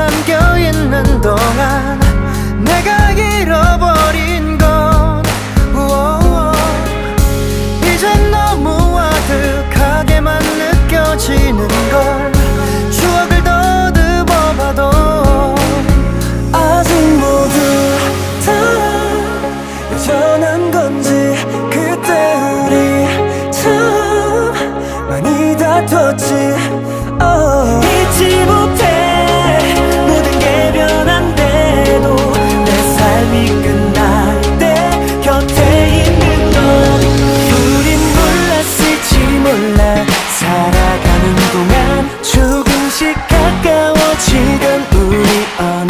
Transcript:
잠겨있는 동안 내가 잃어버린 건. 이젠 너무 아득하게만 느껴지는 걸 추억을 더듬어봐도 아직 모두 다 여전한 건지 그때 우리 참 많이 다퉜지. 가까워지던 우리 어느